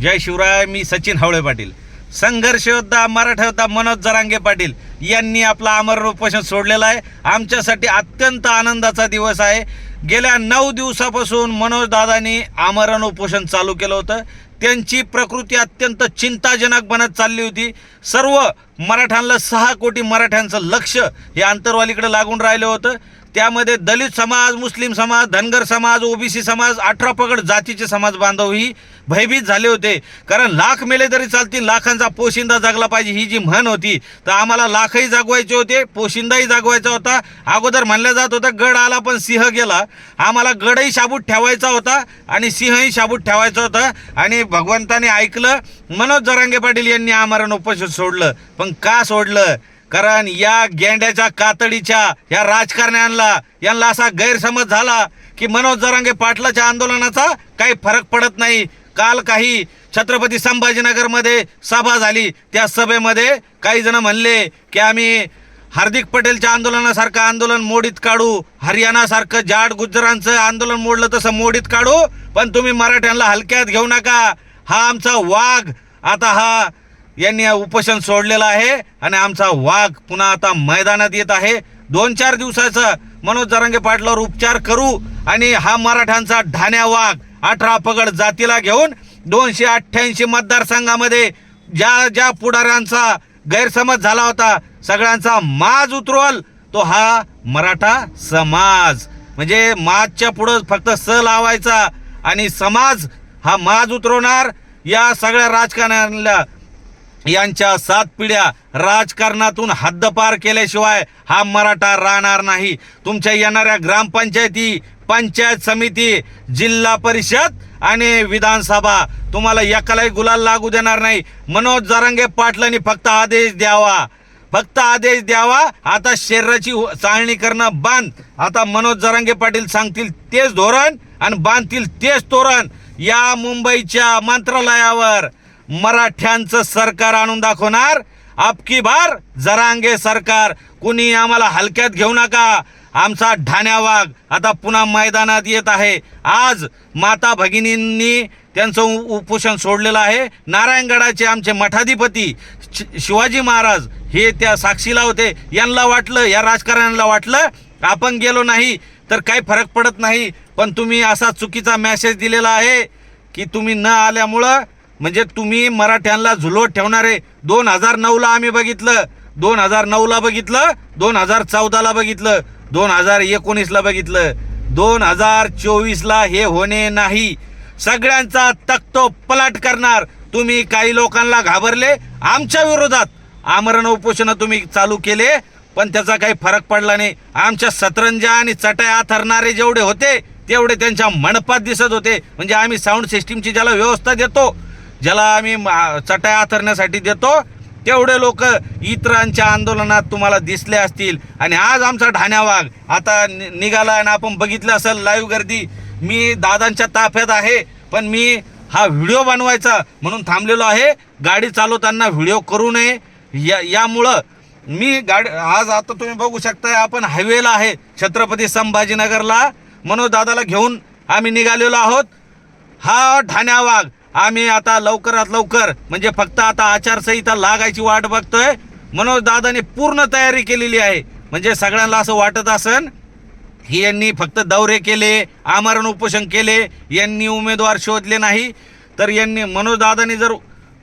जय शिवराय मी सचिन हवळे पाटील. संघर्ष योद्धा मराठा योद्धा मनोज जरांगे पाटील यांनी आपला आमरण उपोषण सोडलेलं आहे. आमच्यासाठी अत्यंत आनंदाचा दिवस आहे. गेल्या नऊ दिवसापासून मनोज दादांनी आमरण उपोषण चालू केलं होतं. त्यांची प्रकृती अत्यंत चिंताजनक बनत चालली होती. सर्व मराठ्यांना सहा कोटी मराठ्यांचं लक्ष हे अंतरवालीकडे लागून राहिलं होतं. त्यामध्ये दलित समाज मुस्लिम समाज धनगर समाज ओबीसी समाज अठरा पगड जातीचे समाज बांधवही भयभीत झाले होते. कारण लाख मेले तरी चालतील लाखांचा पोशिंदा जगला पाहिजे ही जी म्हण होती तर आम्हाला लाखही जागवायचे होते पोशिंदाही जागवायचा होता. अगोदर म्हणलं जात होतं गड आला पण सिंह गेला. आम्हाला गडही शाबूत ठेवायचा होता आणि सिंहही शाबूत ठेवायचा होता. आणि भगवंताने ऐकलं मनोज जरांगे पाटील यांनी आमरण उपोषण सोडलं. पण का सोडलं? कारण या गेंड्याच्या कातडीच्या या राजकारण्यांना यांना असा गैरसमज झाला की मनोज जरांगे पाटलाच्या आंदोलनाचा काही फरक पडत नाही. काल काही छत्रपती संभाजीनगरमध्ये सभा झाली. त्या सभेमध्ये काही जण म्हणले की आम्ही हार्दिक पटेलच्या आंदोलनासारखं आंदोलन मोडीत काढू हरियाणासारखं जाट गुजरांचं आंदोलन मोडलं तसं मोडीत काढू पण तुम्ही मराठ्यांना हलक्यात घेऊ नका. हा आमचा वाघ आता हा यांनी उपोषण सोडलेलं आहे आणि आमचा वाघ पुन्हा आता मैदानात येत आहे. दोन चार दिवसाचा मनोज जरांगे पाटलावर उपचार करू आणि हा मराठ्यांचा ढाण्या वाघ अठरा पगड जातीला घेऊन दोनशे अठ्ठ्याऐंशी मतदारसंघामध्ये ज्या ज्या पुढाऱ्यांचा गैरसमज झाला होता सगळ्यांचा माज उतरवल. तो हा मराठा समाज. म्हणजे माजच्या पुढं फक्त स लावायचा आणि समाज हा माज उतरवणार या सगळ्या राजकारण्याला यांच्या सात पिढ्या राजकारणातून हद्दपार केल्याशिवाय हा मराठा राहणार नाही. तुमच्या येणाऱ्या ग्रामपंचायती पंचायत समिती जिल्हा परिषद आणि विधानसभा तुम्हाला एकालाही गुलाल लागू देणार नाही. मनोज जरांगे पाटलांनी फक्त आदेश द्यावा. फक्त आदेश द्यावा. आता शरीराची उ- चाळणी करणं बंद. आता मनोज जरांगे पाटील सांगतील तेच धोरण आणि बांधतील तेच तोरण या मुंबईच्या मंत्रालयावर. मराठ्यांचं सरकार आणून दाखवणार. आपकी बार जरांगे सरकार. कुणी आम्हाला हलक्यात घेऊ नका. आमचा ढाण्या वाघ आता पुन्हा मैदानात येत आहे. आज माता भगिनींनी त्यांचं उ- उपोषण सोडलेलं आहे. नारायणगडाचे आमचे मठाधिपती शि- शिवाजी महाराज हे त्या साक्षीला होते. यांना वाटलं या राजकारण्याला वाटलं आपण गेलो नाही तर काही फरक पडत नाही. पण तुम्ही असा चुकीचा मॅसेज दिलेला आहे की तुम्ही न आल्यामुळं म्हणजे तुम्ही मराठ्यांना झुलवत ठेवणारे दोन हजार नऊला आम्ही बघितलं दोन हजार नऊला बघितलं दोन हजार चौदाला बघितलं दोन हजार एकोणीसला बघितलं दोन हजार चोवीसला हे होणे नाही. सगळ्यांचा तक्तो पलाट करणार. तुम्ही काही लोकांना घाबरले आमच्या विरोधात आमरण उपोषण तुम्ही चालू केले पण त्याचा काही फरक पडला नाही. आमच्या सतरंजा आणि चटया आथरणारे जेवढे होते तेवढे त्यांच्या मनपात दिसत होते. म्हणजे आम्ही साऊंड सिस्टीमची ज्याला व्यवस्था देतो ज्याला आम्ही मा- आथरण्यासाठी देतो तेवढे लोक इतरांच्या आंदोलनात तुम्हाला दिसले असतील. आणि आज आमचा ढाण्या वाघ आता नि- निघाला आणि आपण बघितलं असेल लाईव्ह गर्दी. मी दादांच्या ताफ्यात आहे पण मी हा व्हिडिओ बनवायचा म्हणून थांबलेलो आहे. गाडी चालवताना व्हिडिओ करू नये. या यामुळं मी गाडी आज आता तुम्ही बघू शकताय आपण हायवेला आहे छत्रपती संभाजीनगरला. मनोज दादाला घेऊन आम्ही निघालेलो आहोत. हा ठाण्या वाघ आम्ही आता लवकरात लवकर म्हणजे फक्त आता आचारसंहिता लागायची वाट बघतोय. मनोज दादाने पूर्ण तयारी केलेली आहे. म्हणजे सगळ्यांना असं वाटत असन की यांनी फक्त दौरे केले आमरण उपोषण केले यांनी उमेदवार शोधले नाही. तर यांनी मनोज दादानी जर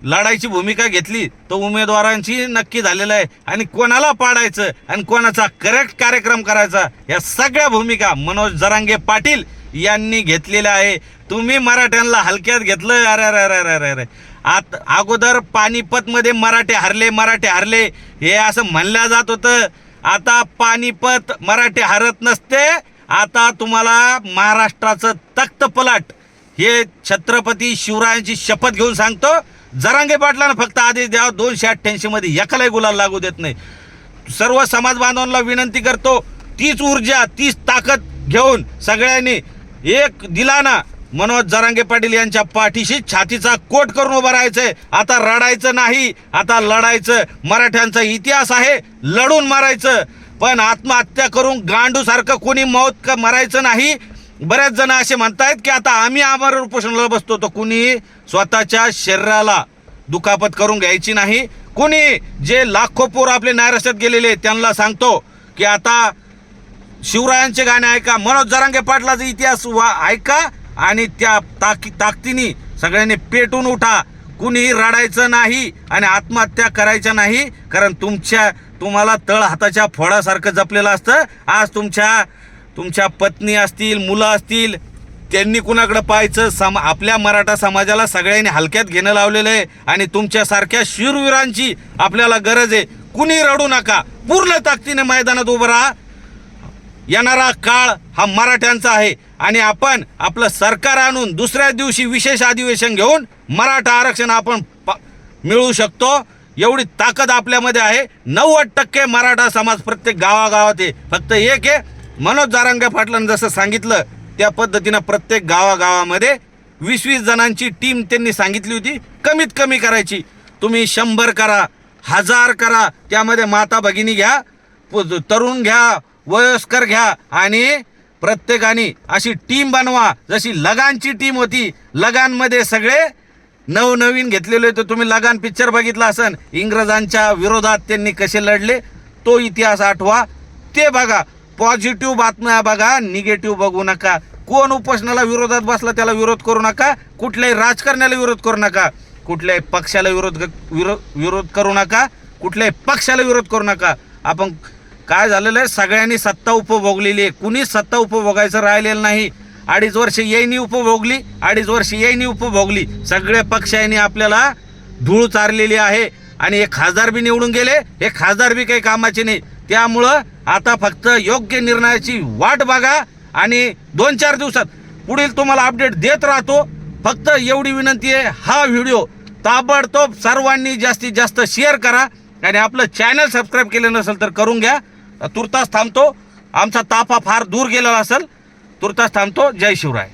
लढायची भूमिका घेतली तर उमेदवारांची नक्की झालेलं आहे. आणि कोणाला पाडायचं आणि कोणाचा करेक्ट कार्यक्रम करायचा या सगळ्या भूमिका मनोज जरांगे पाटील यांनी घेतलेलं आहे. तुम्ही मराठ्यांना हलक्यात घेतलं. अरे अरे अरे अरे अरे अरे. आत अगोदर पानिपतमध्ये मराठे हरले मराठे हरले. हे असं म्हणलं जात होतं. आता पानिपत मराठे हरत नसते. आता तुम्हाला महाराष्ट्राचं तख्तपलाट हे छत्रपती शिवरायांची शपथ घेऊन सांगतो. जरांगे पाटलानं फक्त आदेश द्यावा दोनशे अठ्ठ्याऐंशीमध्ये एकालाही गुलाल लागू देत नाही. सर्व समाज बांधवांना विनंती करतो. तीच ऊर्जा तीच ताकद घेऊन सगळ्यांनी एक दिला ना मनोज जरांगे पाटील यांच्या पाठीशी छातीचा कोट करून उभं राहायचंय. आता रडायचं नाही. आता लढायचं. मराठ्यांचा इतिहास आहे. लढून मारायचं. पण आत्महत्या करून गांडू सारखं कोणी मौत का मरायचं नाही. बरेच जण असे म्हणतायत की आता आम्ही आमरण उपोषणाला बसतो तर कुणी स्वतःच्या शरीराला दुखापत करून घ्यायची नाही. कुणी जे लाखो पोर आपले नायरस्त्यात गेलेले त्यांना सांगतो की आता शिवरायांचे गाणे ऐका. मनोज जरांगे पाटलाचा इतिहास वा ऐका आणि त्या ताकी ताकदीने सगळ्यांनी पेटून उठा. कुणीही रडायचं नाही आणि आत्महत्या करायच्या नाही कारण तुमच्या तुम्हाला तळ हाताच्या फोडासारखं जपलेलं असतं. आज तुमच्या तुमच्या पत्नी असतील मुलं असतील त्यांनी कुणाकडं पाहायचं? सम आपल्या मराठा समाजाला सगळ्यांनी हलक्यात घेणं लावलेलं आहे आणि तुमच्यासारख्या शूरवीरांची आपल्याला गरज आहे. कुणी रडू नका. पूर्ण ताकदीने मैदानात उभं राहा. येणारा काळ हा मराठ्यांचा आहे. आणि आपण आपलं सरकार आणून दुसऱ्या दिवशी विशेष अधिवेशन घेऊन मराठा आरक्षण आपण मिळवू शकतो. एवढी ताकद आपल्यामध्ये आहे. नव्वद टक्के मराठा समाज प्रत्येक गावागावात आहे. फक्त एक आहे. मनोज जारंगे पाटलांनी जसं सांगितलं त्या पद्धतीनं प्रत्येक गावागावामध्ये वीस वीस जणांची टीम त्यांनी सांगितली होती. कमीत कमी करायची. तुम्ही शंभर करा हजार करा त्यामध्ये माता भगिनी घ्या प- तरुण घ्या वयस्कर घ्या आणि प्रत्येकाने अशी टीम बनवा. जशी लगानची टीम होती लगानमध्ये सगळे नवनवीन घेतलेले होते. तुम्ही लगान पिक्चर बघितला असन इंग्रजांच्या विरोधात त्यांनी कसे लढले तो इतिहास आठवा. ते बघा पॉझिटिव्ह बातम्या बघा निगेटिव्ह बघू नका. कोण उपोषणाला विरोधात बसला त्याला विरोध करू नका. कुठल्याही राजकारण्याला विरोध करू नका. कुठल्याही पक्षाला विरोध विरोध विरोध करू नका. कुठल्याही पक्षाला विरोध करू नका. आपण काय झालेलं आहे? सगळ्यांनी सत्ता उपभोगलेली आहे. कुणीच सत्ता उपभोगायचं राहिलेलं नाही. अडीच वर्ष येईनी उपभोगली अडीच वर्ष येईनी उपभोगली. सगळे पक्षांनी आपल्याला धूळ चारलेली आहे. आणि हे खासदार बी निवडून गेले हे खासदार बी काही कामाचे नाही. त्यामुळं आता फक्त योग्य निर्णयाची वाट बघा आणि दोन चार दिवसात पुढील तुम्हाला अपडेट देत राहतो. फक्त एवढी विनंती आहे हा व्हिडिओ ताबडतोब सर्वांनी जास्तीत जास्त शेअर करा. आणि आपलं चॅनल सबस्क्राईब केलं नसेल तर करून घ्या. तुर्तास थांबतो. आमचा ताफा फार दूर गेलेला असेल तुर्तास थांबतो. जय शिवराय.